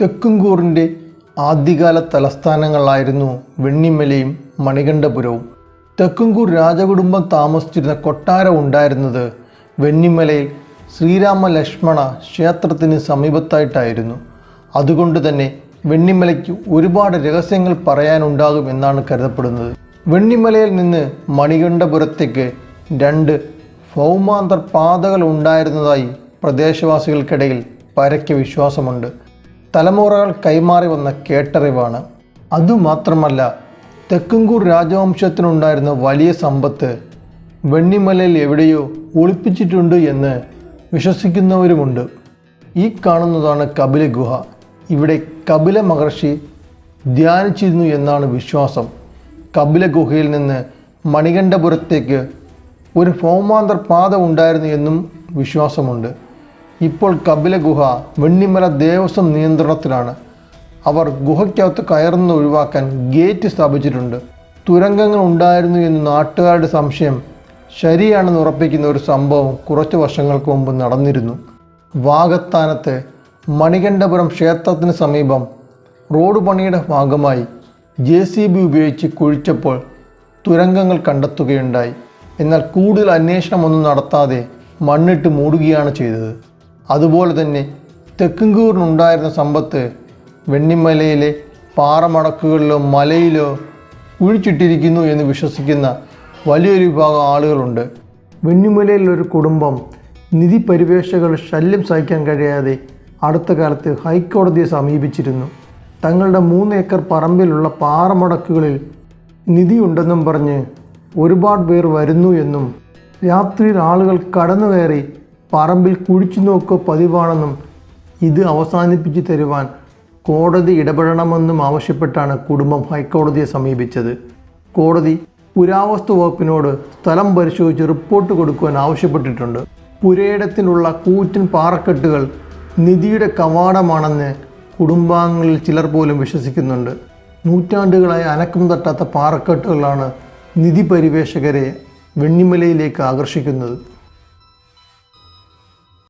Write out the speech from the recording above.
തെക്കുംകൂറിന്റെ ആദ്യകാല തലസ്ഥാനങ്ങളായിരുന്നു വെണ്ണിമലയും മണികണ്ഠപുരവും. തെക്കുംകൂർ രാജകുടുംബം താമസിച്ചിരുന്ന കൊട്ടാരം ഉണ്ടായിരുന്നത് വെണ്ണിമലയിൽ ശ്രീരാമ ലക്ഷ്മണ ക്ഷേത്രത്തിന് സമീപത്തായിട്ടായിരുന്നു. അതുകൊണ്ട് തന്നെ വെണ്ണിമലയ്ക്ക് ഒരുപാട് രഹസ്യങ്ങൾ പറയാനുണ്ടാകും എന്നാണ് കരുതപ്പെടുന്നത്. വെണ്ണിമലയിൽ നിന്ന് മണികണ്ഠപുരത്തേക്ക് രണ്ട് ഭൗമാന്തർ പാതകൾ ഉണ്ടായിരുന്നതായി പ്രദേശവാസികൾക്കിടയിൽ പരക്കെ വിശ്വാസമുണ്ട്. തലമുറകൾ കൈമാറി വന്ന കേട്ടറിവാണ്. അതുമാത്രമല്ല തെക്കുംകൂർ രാജവംശത്തിനുണ്ടായിരുന്ന വലിയ സമ്പത്ത് വെണ്ണിമലയിൽ എവിടെയോ ഒളിപ്പിച്ചിട്ടുണ്ട് എന്ന് വിശ്വസിക്കുന്നവരുമുണ്ട്. ഈ കാണുന്നതാണ് കപില ഗുഹ. ഇവിടെ കപില മഹർഷി ധ്യാനിച്ചിരുന്നു എന്നാണ് വിശ്വാസം. കപില ഗുഹയിൽ നിന്ന് മണികണ്ഠപുരത്തേക്ക് ഒരു ഭൗമാന്തർ പാത ഉണ്ടായിരുന്നു എന്നും വിശ്വാസമുണ്ട്. ഇപ്പോൾ കപില ഗുഹ വെണ്ണിമല ദേവസ്വം നിയന്ത്രണത്തിലാണ്. അവർ ഗുഹയ്ക്കകത്ത് കയറുന്ന ഒഴിവാക്കാൻ ഗേറ്റ് സ്ഥാപിച്ചിട്ടുണ്ട്. തുരങ്കങ്ങൾ ഉണ്ടായിരുന്നു എന്ന് നാട്ടുകാരുടെ സംശയം ശരിയാണെന്ന് ഉറപ്പിക്കുന്ന ഒരു സംഭവം കുറച്ച് വർഷങ്ങൾക്ക് മുമ്പ് നടന്നിരുന്നു. വാഗത്താനത്തെ മണികണ്ഠപുരം ക്ഷേത്രത്തിന് സമീപം റോഡ് പണിയുടെ ഭാഗമായി ജെ സി ബി ഉപയോഗിച്ച് കുഴിച്ചപ്പോൾ തുരങ്കങ്ങൾ കണ്ടെത്തുകയുണ്ടായി. എന്നാൽ കൂടുതൽ അന്വേഷണമൊന്നും നടത്താതെ മണ്ണിട്ട് മൂടുകയാണ് ചെയ്തത്. അതുപോലെ തന്നെ തെക്കുംകൂറിനുണ്ടായിരുന്ന സമ്പത്ത് വെണ്ണിമലയിലെ പാറമടക്കുകളിലോ മലയിലോ കുഴിച്ചിട്ടിരിക്കുന്നു എന്ന് വിശ്വസിക്കുന്ന വലിയൊരു വിഭാഗം ആളുകളുണ്ട്. വെണ്ണിമലയിലൊരു കുടുംബം നിധി പരിവേഷകൾ ശല്യം സഹിക്കാൻ കഴിയാതെ അടുത്ത കാലത്ത് ഹൈക്കോടതിയെ സമീപിച്ചിരുന്നു. തങ്ങളുടെ മൂന്ന് ഏക്കർ പറമ്പിലുള്ള പാറമടക്കുകളിൽ നിധിയുണ്ടെന്നും പറഞ്ഞ് ഒരുപാട് പേർ വരുന്നു എന്നും രാത്രിയിൽ ആളുകൾ കടന്നു കയറി പറമ്പിൽ കുഴിച്ചു നോക്കുക പതിവാണെന്നും ഇത് അവസാനിപ്പിച്ചു തരുവാൻ കോടതി ഇടപെടണമെന്നും ആവശ്യപ്പെട്ടാണ് കുടുംബം ഹൈക്കോടതിയെ സമീപിച്ചത്. കോടതി പുരാവസ്തു വകുപ്പിനോട് സ്ഥലം പരിശോധിച്ച് റിപ്പോർട്ട് കൊടുക്കുവാൻ ആവശ്യപ്പെട്ടിട്ടുണ്ട്. പുരയിടത്തിലുള്ള കൂറ്റൻ പാറക്കെട്ടുകൾ നിധിയുടെ കവാടമാണെന്ന് കുടുംബാംഗങ്ങളിൽ ചിലർ പോലും വിശ്വസിക്കുന്നുണ്ട്. നൂറ്റാണ്ടുകളായി അനക്കം തട്ടാത്ത പാറക്കെട്ടുകളാണ് നിധി പരിവേഷകരെ വെണ്ണിമലയിലേക്ക് ആകർഷിക്കുന്നത്.